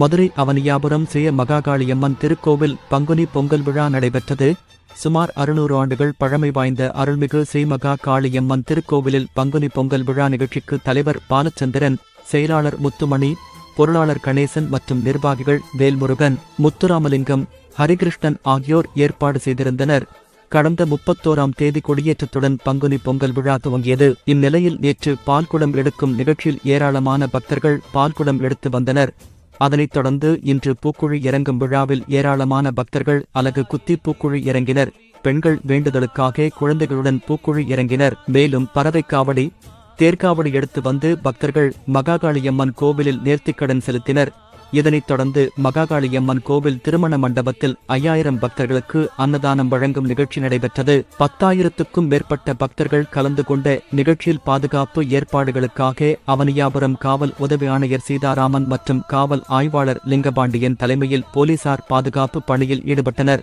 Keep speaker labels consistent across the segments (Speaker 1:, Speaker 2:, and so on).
Speaker 1: மதுரை அவனியாபுரம் ஸ்ரீ மகாகாளியம்மன் திருக்கோவில் பங்குனி பொங்கல் விழா நடைபெற்றது. சுமார் அறுநூறு ஆண்டுகள் பழமை வாய்ந்த அருள்மிகு ஸ்ரீமகா காளியம்மன் திருக்கோவிலில் பங்குனி பொங்கல் விழா நிகழ்ச்சிக்கு தலைவர் பாலச்சந்திரன் செயலாளர் முத்துமணி பொருளாளர் கணேசன் மற்றும் நிர்வாகிகள் வேல்முருகன் முத்துராமலிங்கம் ஹரிகிருஷ்ணன் ஆகியோர் ஏற்பாடு செய்திருந்தனர். கடந்த முப்பத்தோராம் தேதி கொடியேற்றத்துடன் பங்குனி பொங்கல் விழா துவங்கியது. இந்நிலையில் நேற்று பால்குடம் எடுக்கும் நிகழ்ச்சியில் ஏராளமான பக்தர்கள் பால்குடம் எடுத்து வந்தனர். அதனைத் தொடர்ந்து இன்று பூக்குழி இறங்கும் விழாவில் ஏராளமான பக்தர்கள் அலகு குத்தி பூக்குழி இறங்கினர். பெண்கள் வேண்டுதலுக்காக குழந்தைகளுடன் பூக்குழி இறங்கினர். மேலும் பறவை காவடி தேர்காவடி எடுத்து வந்து பக்தர்கள் மகாகாளியம்மன் கோவிலில் நேர்த்திக்கடன் செலுத்தினர். இதனைத் தொடர்ந்து மகாகாளியம்மன் கோவில் திருமண மண்டபத்தில் ஐயாயிரம் பக்தர்களுக்கு அன்னதானம் வழங்கும் நிகழ்ச்சி நடைபெற்றது. பத்தாயிரத்துக்கும் மேற்பட்ட பக்தர்கள் கலந்து கொண்ட நிகழ்ச்சியில் பாதுகாப்பு ஏற்பாடுகளுக்காக அவனியாபுரம் காவல் உதவி ஆணையர் சீதாராமன் மற்றும் காவல் ஆய்வாளர் லிங்கபாண்டியன் தலைமையில் போலீசார் பாதுகாப்பு பணியில் ஈடுபட்டனர்.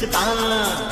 Speaker 2: सकता